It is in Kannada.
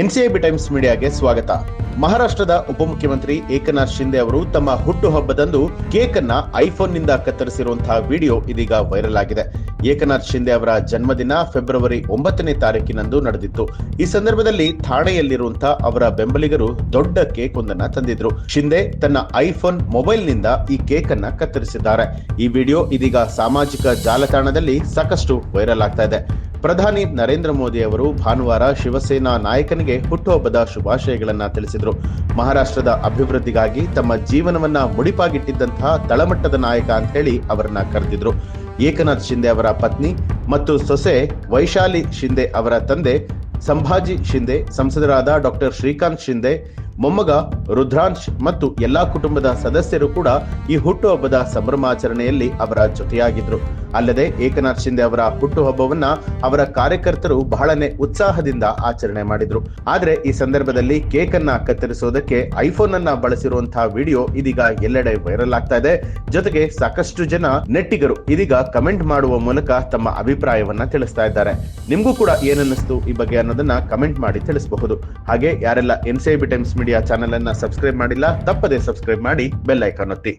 ಎನ್ಸಿಐಬಿ ಟೈಮ್ಸ್ ಮೀಡಿಯಾಗೆ ಸ್ವಾಗತ. ಮಹಾರಾಷ್ಟ್ರದ ಉಪಮುಖ್ಯಮಂತ್ರಿ ಏಕನಾಥ್ ಶಿಂದೆ ಅವರು ತಮ್ಮ ಹುಟ್ಟುಹಬ್ಬದಂದು ಕೇಕ್ ಅನ್ನ ಐಫೋನ್ನಿಂದ ಕತ್ತರಿಸಿರುವಂತಹ ವಿಡಿಯೋ ಇದೀಗ ವೈರಲ್ ಆಗಿದೆ. ಏಕನಾಥ್ ಶಿಂದೆ ಅವರ ಜನ್ಮದಿನ ಫೆಬ್ರವರಿ ಒಂಬತ್ತನೇ ತಾರೀಕಿನಂದು ನಡೆದಿತ್ತು. ಈ ಸಂದರ್ಭದಲ್ಲಿ ಥಾಣೆಯಲ್ಲಿರುವಂತಹ ಅವರ ಬೆಂಬಲಿಗರು ದೊಡ್ಡ ಕೇಕ್ ಒಂದನ್ನ ತಂದಿದ್ರು. ಶಿಂದೆ ತನ್ನ ಐಫೋನ್ ಮೊಬೈಲ್ನಿಂದ ಈ ಕೇಕ್ ಅನ್ನ ಕತ್ತರಿಸಿದ್ದಾರೆ. ಈ ವಿಡಿಯೋ ಇದೀಗ ಸಾಮಾಜಿಕ ಜಾಲತಾಣದಲ್ಲಿ ಸಾಕಷ್ಟು ವೈರಲ್ ಆಗ್ತಾ ಇದೆ. ಪ್ರಧಾನಿ ನರೇಂದ್ರ ಮೋದಿ ಅವರು ಭಾನುವಾರ ಶಿವಸೇನಾ ನಾಯಕನಿಗೆ ಹುಟ್ಟುಹಬ್ಬದ ಶುಭಾಶಯಗಳನ್ನು ತಿಳಿಸಿದರು. ಮಹಾರಾಷ್ಟ್ರದ ಅಭಿವೃದ್ಧಿಗಾಗಿ ತಮ್ಮ ಜೀವನವನ್ನ ಮುಡಿಪಾಗಿಟ್ಟಿದ್ದಂತಹ ತಳಮಟ್ಟದ ನಾಯಕ ಅಂತ ಹೇಳಿ ಅವರನ್ನ ಕರೆದಿದ್ರು. ಏಕನಾಥ್ ಶಿಂದೆ ಅವರ ಪತ್ನಿ ಮತ್ತು ಸೊಸೆ ವೈಶಾಲಿ ಶಿಂದೆ ಅವರ ತಂದೆ ಸಂಭಾಜಿ ಶಿಂದೆ, ಸಂಸದರಾದ ಡಾಕ್ಟರ್ ಶ್ರೀಕಾಂತ್ ಶಿಂದೆ, ಮೊಮ್ಮಗ ರುದ್ರಾಂಶ್ ಮತ್ತು ಎಲ್ಲಾ ಕುಟುಂಬದ ಸದಸ್ಯರು ಕೂಡ ಈ ಹುಟ್ಟುಹಬ್ಬದ ಸಂಭ್ರಮಾಚರಣೆಯಲ್ಲಿ ಅವರ ಜೊತೆಯಾಗಿದ್ರು. ಅಲ್ಲದೆ ಏಕನಾಥ್ ಶಿಂದೆ ಅವರ ಹುಟ್ಟುಹಬ್ಬವನ್ನ ಅವರ ಕಾರ್ಯಕರ್ತರು ಬಹಳನೇ ಉತ್ಸಾಹದಿಂದ ಆಚರಣೆ ಮಾಡಿದ್ರು. ಆದ್ರೆ ಈ ಸಂದರ್ಭದಲ್ಲಿ ಕೇಕ್ ಅನ್ನ ಕತ್ತರಿಸೋದಕ್ಕೆ ಐಫೋನ್ ಅನ್ನ ಬಳಸಿರುವಂತಹ ವಿಡಿಯೋ ಇದೀಗ ಎಲ್ಲೆಡೆ ವೈರಲ್ ಆಗ್ತಾ ಇದೆ. ಜೊತೆಗೆ ಸಾಕಷ್ಟು ಜನ ನೆಟ್ಟಿಗರು ಇದೀಗ ಕಮೆಂಟ್ ಮಾಡುವ ಮೂಲಕ ತಮ್ಮ ಅಭಿಪ್ರಾಯವನ್ನ ತಿಳಿಸ್ತಾ ಇದ್ದಾರೆ. ನಿಮ್ಗೂ ಕೂಡ ಏನನ್ನಿಸ್ತು ಈ ಬಗ್ಗೆ ಅನ್ನೋದನ್ನ ಕಮೆಂಟ್ ಮಾಡಿ ತಿಳಿಸಬಹುದು. ಹಾಗೆ ಯಾರೆಲ್ಲ N C B Times media channel ಅನ್ನ ಸಬ್ಸ್ಕ್ರೈಬ್ ಮಾಡಿಲ್ಲ, ತಪ್ಪದೆ ಸಬ್ಸ್ಕ್ರೈಬ್ ಮಾಡಿ ಬೆಲ್ ಐಕಾನ್ ಒತ್ತಿ.